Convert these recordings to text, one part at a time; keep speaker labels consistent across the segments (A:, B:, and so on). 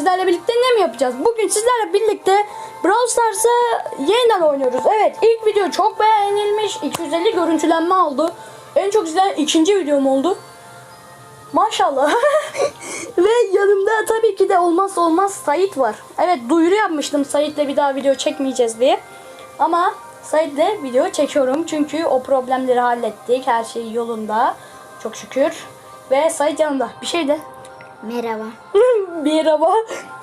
A: sizlerle birlikte ne mi yapacağız? Bugün sizlerle birlikte Brawl Stars'ı yeniden oynuyoruz. Evet ilk video çok beğenilmiş. 250 görüntülenme aldı. En çok izlenen ikinci videom oldu. Maşallah. Ve yanımda tabii ki de olmazsa olmaz Sait var. Evet duyuru yapmıştım Sait'le bir daha video çekmeyeceğiz diye. Ama Sait'le video çekiyorum. Çünkü o problemleri hallettik. Her şey yolunda. Çok şükür. Ve Sait yanımda. Bir şey de.
B: Merhaba.
A: Merhaba.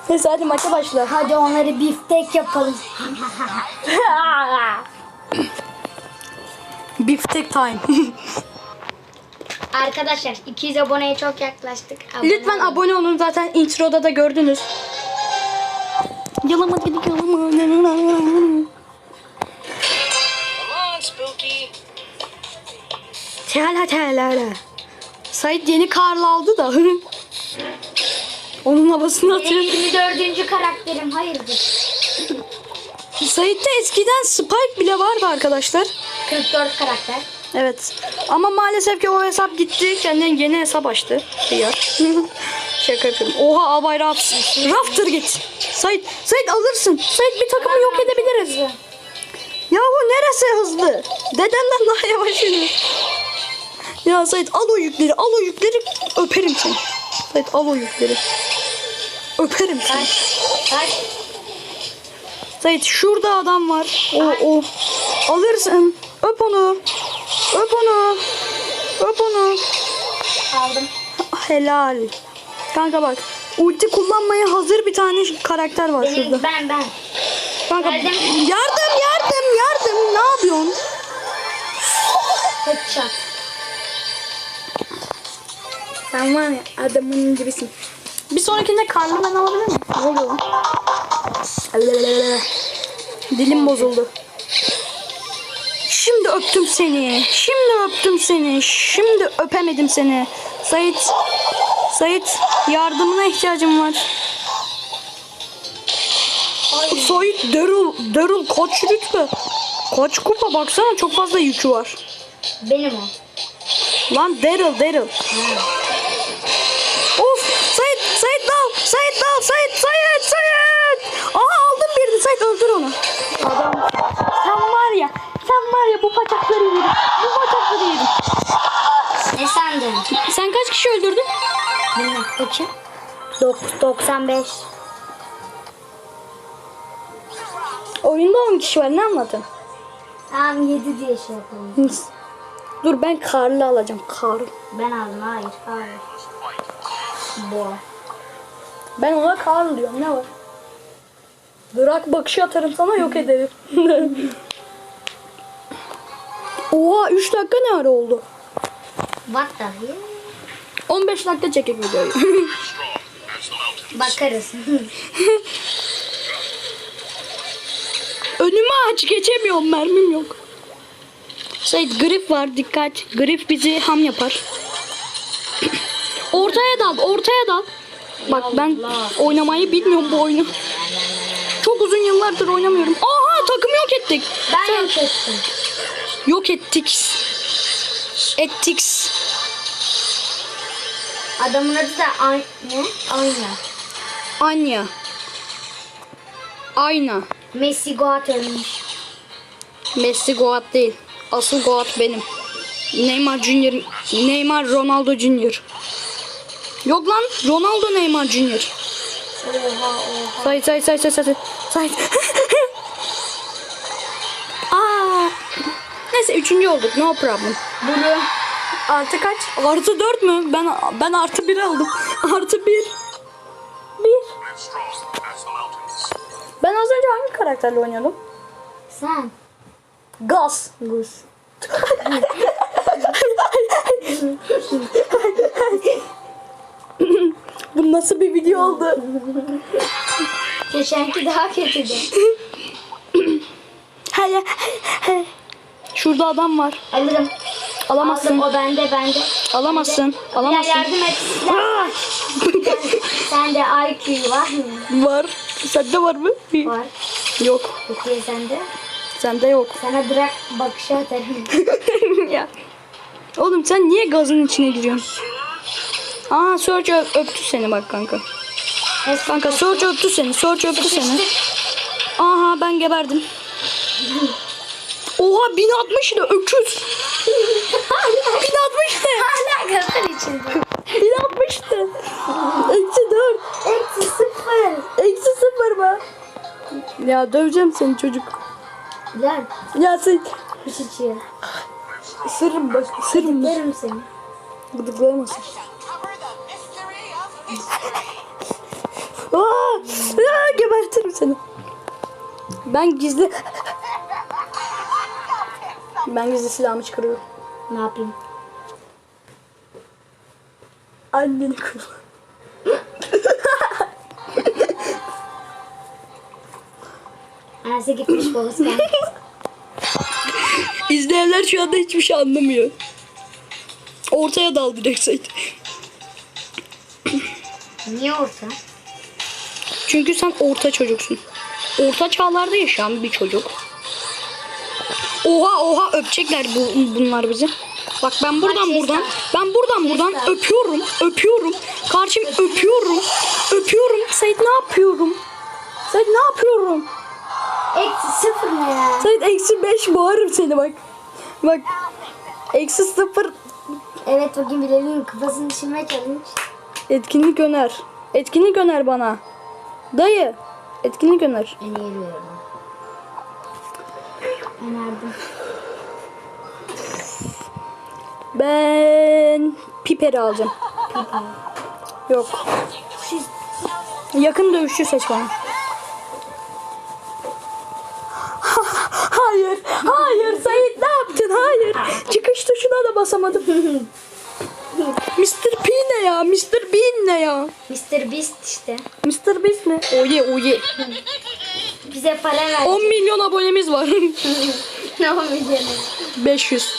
A: Neyse hadi maça başla.
B: Hadi onları biftek yapalım.
A: Biftek time.
B: Arkadaşlar 200 aboneye çok yaklaştık. Abone
A: Lütfen
B: olun.
A: abone olun. Zaten introda da gördünüz. Yalama dedik yalama.
C: Come on, Spooky.
A: Tela tela. Sait yeni karlı aldı da. Onun havasını
B: Benim
A: atıyor.
B: 24. karakterim hayırdır?
A: Sait'te eskiden Spike bile vardı arkadaşlar.
B: 44 karakter.
A: Evet. Ama maalesef ki o hesap gitti. Kendine yeni hesap açtı. Hıyar. Şaka yapıyorum. Oha abay Raft. Rafter git. Sait, Sait alırsın. Sait bir takımı yok edebiliriz. Yahu neresi hızlı? Dedenden daha yavaş yürüyor. Ya Sait al o yükleri, al o yükleri öperim seni. Sait al o yükleri. Öperim seni. Sait şurada adam var. O o. Alırsın. Öp onu. Öp onu. Öp onu.
B: Aldım.
A: Helal. Kanka bak. Ulti kullanmaya hazır bir tane karakter var şurada.
B: Benim, ben ben.
A: Kanka
B: Geldim.
A: yardım yardım yardım. Ne yapıyorsun?
B: Headshot.
A: Sen var ya adamın gibisin. Bir sonrakinde karnı ben alabilir miyim? Ne oluyor lan? Dilim bozuldu. Şimdi öptüm seni. Şimdi öptüm seni. Şimdi öpemedim seni. Sait. Sait yardımına ihtiyacım var. Sait Daryl. Daryl kaç rütbe? Kaç kupa baksana çok fazla yükü var.
B: Benim o.
A: Lan Daryl Daryl. Sait dal Sait Sait Sait. Aha aldım birini Sait öldür onu. Adam sen var ya sen var ya bu bacakları yedin. Bu bacakları yedin.
B: Ne sandın?
A: Sen kaç kişi öldürdün?
B: Bilmem. Bakayım. Dok- 95.
A: Oyunda 10 kişi var ne anladın?
B: Tamam 7 diye şey yapalım.
A: Dur ben karlı alacağım karlı.
B: Ben aldım. Hayır. Hayır. Bu.
A: Ben ona karlı diyorum ne var? Bırak bakışı atarım sana yok ederim. Oha 3 dakika ne ara oldu?
B: What the hell?
A: 15 dakika çekek videoyu.
B: Bakarız.
A: Önümü aç geçemiyorum mermim yok. Sait grip var dikkat. Grip bizi ham yapar. ortaya dal ortaya dal. Bak ben oynamayı bilmiyorum bu oyunu. Çok uzun yıllardır oynamıyorum. Aha takımı yok ettik.
B: ben yok ettim.
A: Yok ettik. Ettik.
B: Adamın adı da Ay ne? Ayna.
A: Anya. Ayna.
B: Messi Goat ölmüş.
A: Messi Goat değil. Asıl Goat benim. Neymar Junior. Neymar Ronaldo Junior. Yok lan Ronaldo Neymar Junior.
B: Oha oha.
A: Say say say say say say. say. Aa. Neyse üçüncü olduk. No problem.
B: Bunu
A: Artı kaç? Artı dört mü? Ben ben artı bir aldım. Artı bir. Bir. Ben az önce hangi karakterle oynuyordum?
B: sen.
A: Gaz.
B: Gus.
A: Bu nasıl bir video oldu?
B: Geçenki daha kötüydü.
A: Hele. Şurada adam var.
B: Alırım.
A: Alamazsın.
B: Aldım o bende bende.
A: Alamazsın.
B: Ya
A: Alamazsın.
B: yardım et. Sende IQ var mı?
A: Var. Sende var mı?
B: Var.
A: Yok.
B: Peki sende?
A: Sende yok.
B: Sana bırak bakışı atarım.
A: ya. Oğlum sen niye gazın içine giriyorsun? Aa ö- öptü seni bak kanka. Kanka Search öptü seni. Search öptü seni. Aha ben geberdim. Oha 1060 ne öküz. 1060 ne?
B: Hala kadar içinde.
A: 1060 ne? Eksi 4.
B: Eksi sıfır.
A: Eksi 0 mı? Ya döveceğim seni çocuk.
B: Lan
A: Ya sen
B: kuş içiyor.
A: sırrım bak sırrım.
B: Derim seni.
A: Gıdıklayamasın. Aa, aa, gebertirim seni. Ben gizli... Ben gizli silahımı çıkarıyorum.
B: Ne yapayım?
A: Anneni kullan.
B: Anası gitmiş babası gelmiş.
A: İzleyenler şu anda hiçbir şey anlamıyor. Ortaya dal direkt.
B: Niye orta?
A: Çünkü sen orta çocuksun. Orta çağlarda yaşayan bir çocuk. Oha oha öpecekler bu, bunlar bizi. Bak ben buradan
B: Bak,
A: buradan ben buradan buradan öpüyorum öpüyorum. Karşım öpüyorum. Öpüyorum. Sait ne yapıyorum? Sait ne yapıyorum?
B: Eksi sıfır ne ya?
A: Sait eksi beş boğarım seni bak. Bak. Eksi sıfır
B: Evet bugün bilelim kafasını düşürmeye challenge.
A: Etkinlik öner. Etkinlik öner bana. Dayı. Etkinlik öner.
B: Öneriyorum. Önerdim.
A: Ben piperi alacağım. Yok.
B: Siz
A: Yakın dövüşçü seç bana. hayır, hayır Sait ne yaptın? Hayır. Çıkış tuşuna da basamadım. Mr. P ne ya? Mr. Bean ne ya?
B: Mr. Beast işte.
A: Mr. Beast ne? Oye oye.
B: Bize para ver.
A: 10 milyon abonemiz var.
B: ne olmayacak?
A: 500.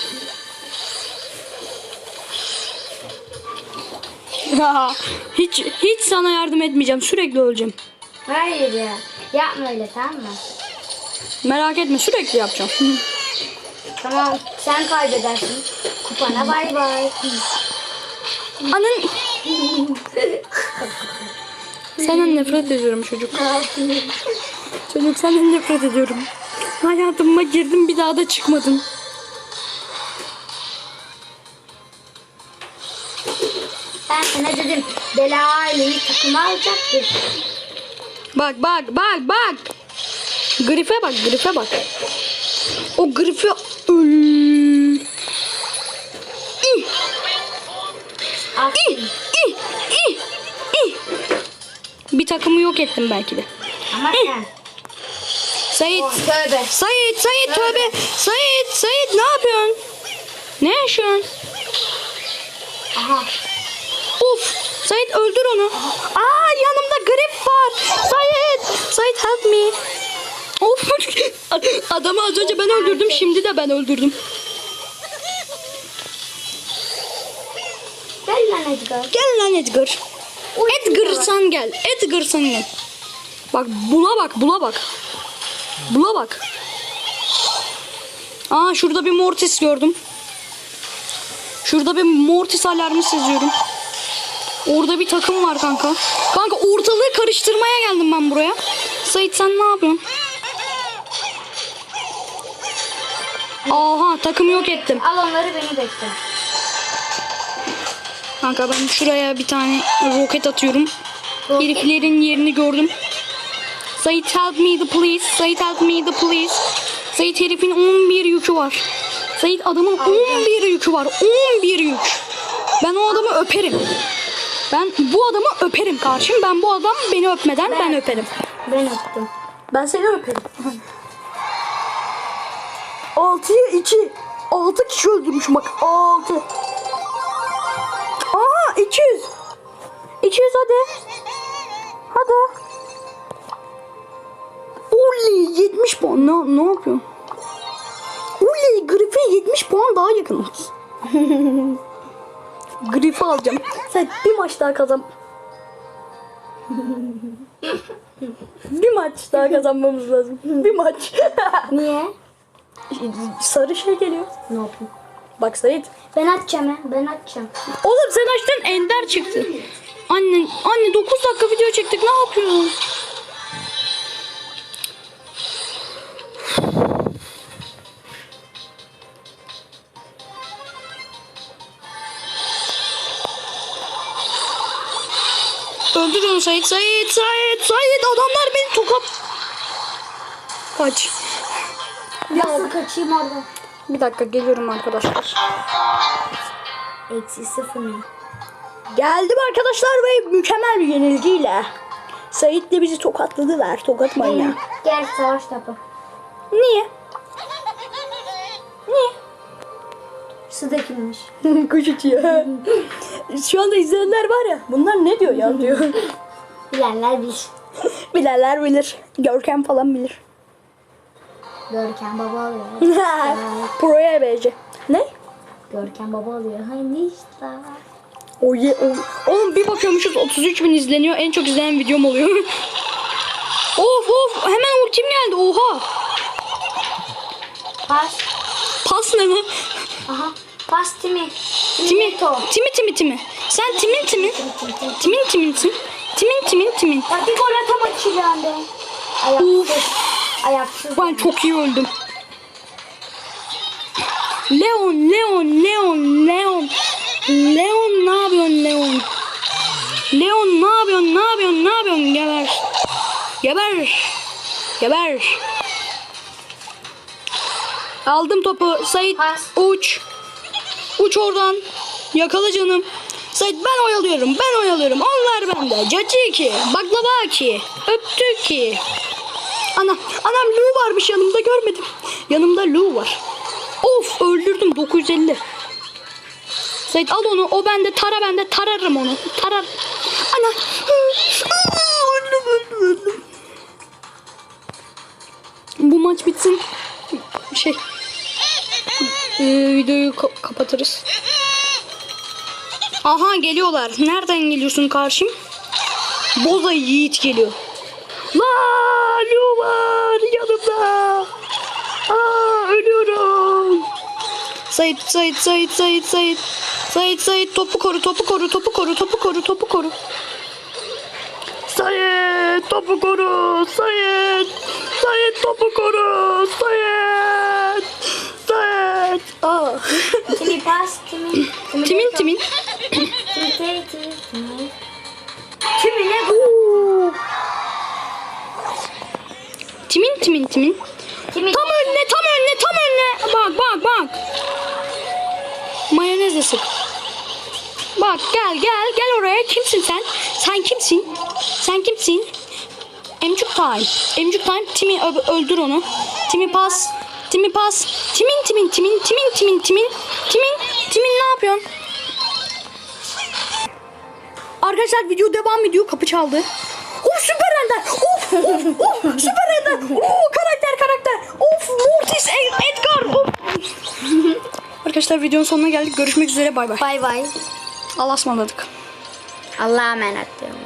A: hiç hiç sana yardım etmeyeceğim. Sürekli öleceğim.
B: Hayır ya. Yapma öyle tamam mı?
A: Merak etme sürekli yapacağım.
B: Tamam sen kaybedersin. Kupana bay bay.
A: Anın Senden nefret ediyorum çocuk. Çocuk senden nefret ediyorum. Hayatıma girdim bir daha da çıkmadın.
B: Ben sana dedim Bela aileyi takıma alacaktır.
A: Bak bak bak bak. Grife bak grife bak. O grife ih, ih, ih. Bir takımı yok ettim belki de.
B: Ama sen.
A: Sait.
B: Oh, tövbe.
A: Sait, Sait tövbe. Sait, Sait ne yapıyorsun? Ne yaşıyorsun?
B: Aha.
A: Of! Sait öldür onu. Aa yanımda grip var. Sait! Sait help me. Of! Adamı az önce ben öldürdüm. Şimdi de ben öldürdüm.
B: Lan Edgar.
A: Gel lan Edgar. Edgar sen gel. Edgar sen gel. Bak bula bak bula bak. Bula bak. Aa şurada bir Mortis gördüm. Şurada bir Mortis alarmı seziyorum. Orada bir takım var kanka. Kanka ortalığı karıştırmaya geldim ben buraya. Sait sen ne yapıyorsun? Aha takım yok ettim.
B: Al onları beni bekle.
A: Kanka ben şuraya bir tane roket atıyorum.
B: Roket.
A: Heriflerin yerini gördüm. Sait help me the police. Sait help me the police. Sait herifin 11 yükü var. Sait adamın 11 yükü var. 11 yük. Ben o adamı öperim. Ben bu adamı öperim karşım. Ben bu adam beni öpmeden ben,
B: Ben-
A: öperim.
B: Ben öptüm.
A: Ben seni öperim. 6'ya 2. 6 kişi öldürmüşüm bak. 6. Aha 200. 200 hadi. Hadi. Oley 70 puan. Ne, ne yapıyor? Oley Griff'e 70 puan daha yakın. Griff'i alacağım. Sen bir maç daha kazan. bir maç daha kazanmamız lazım. Bir maç.
B: Niye?
A: Sarı şey geliyor.
B: Ne yapayım?
A: Bak Sait.
B: Ben atacağım ya. Ben atacağım.
A: Oğlum sen açtın ender çıktı. Anne, anne 9 dakika video çektik ne yapıyorsun? Öldür onu Sait, Sait, Sait, Sait. Adamlar beni tokat. Kaç.
B: Nasıl kaçayım oradan?
A: Bir dakika geliyorum arkadaşlar.
B: Eksi sıfır mı?
A: Geldim arkadaşlar ve mükemmel bir yenilgiyle. Sait de bizi tokatladılar. Tokat manyağı.
B: Gel savaş topu.
A: Niye? Niye?
B: Su dökülmüş.
A: Kuş uçuyor. Şu anda izleyenler var ya. Bunlar ne diyor ya diyor.
B: Bilenler bilir.
A: Bilenler bilir. Görkem falan bilir.
B: Görkem baba alıyor.
A: Pro'ya BC. Ne?
B: Görkem baba alıyor. Hani işte.
A: O ye, o, oğlum bir bakıyormuşuz 33 bin izleniyor. En çok izlenen videom oluyor. of of hemen ultim geldi. Oha.
B: Pas.
A: Pas ne mi?
B: Aha. Pas Timi.
A: Timi. Timi timi timi. Sen timin timin. Timin timin tim. Timin timin timin.
B: Bak bir gol atamadı şu anda. Ayaksız. Ayaksız.
A: Ben çok iyi öldüm. Leon, Leon, Leon, Leon. Leon ne yapıyorsun Leon? Leon ne yapıyorsun? Ne yapıyorsun? Ne yapıyorsun? Geber. Geber. Geber. Aldım topu. Sait uç. Uç oradan. Yakala canım. Sait ben oyalıyorum. Ben oyalıyorum. Onlar bende. Caci ki. Baklava ki. Öptü ki. Ana, anam Lu varmış yanımda görmedim. Yanımda Lu var. Of öldürdüm 950. Sait al onu. O bende. Tara bende. Tararım onu. Tarar. Ana. Bu maç bitsin. Şey. e, videoyu ka- kapatırız. Aha geliyorlar. Nereden geliyorsun karşım? Boza Yiğit geliyor. La Lu var yanımda. Aa ölüyorum. Sait Sait Sait Sait Sait. Sait Sait topu koru topu koru topu koru topu koru topu koru. Sait topu koru Sait. Sait topu koru Sait. Sait. Aa.
B: Timi pas. Timi. Timi.
A: timin timin. Timin timin timin.
B: Timi.
A: Tam önüne tam önüne tam önüne. Bak bak bak. Mayonez de sık. Bak gel gel gel oraya. Kimsin sen? Sen kimsin? Sen kimsin? Emcuk time. Emcuk time. Timi öldür onu. Timi pas. Timi pas. Timin timin timin timin timin timin. Timin timin ne yapıyorsun? Arkadaşlar video devam ediyor. Kapı çaldı. Of süper ender. Of of of süper ender. Oo karakter karakter. Of Mortis Ed- Edgar. Of. Arkadaşlar videonun sonuna geldik. Görüşmek üzere. Bay bay.
B: Bay bay.
A: Allah'a ısmarladık.
B: Allah'a emanet diyorum.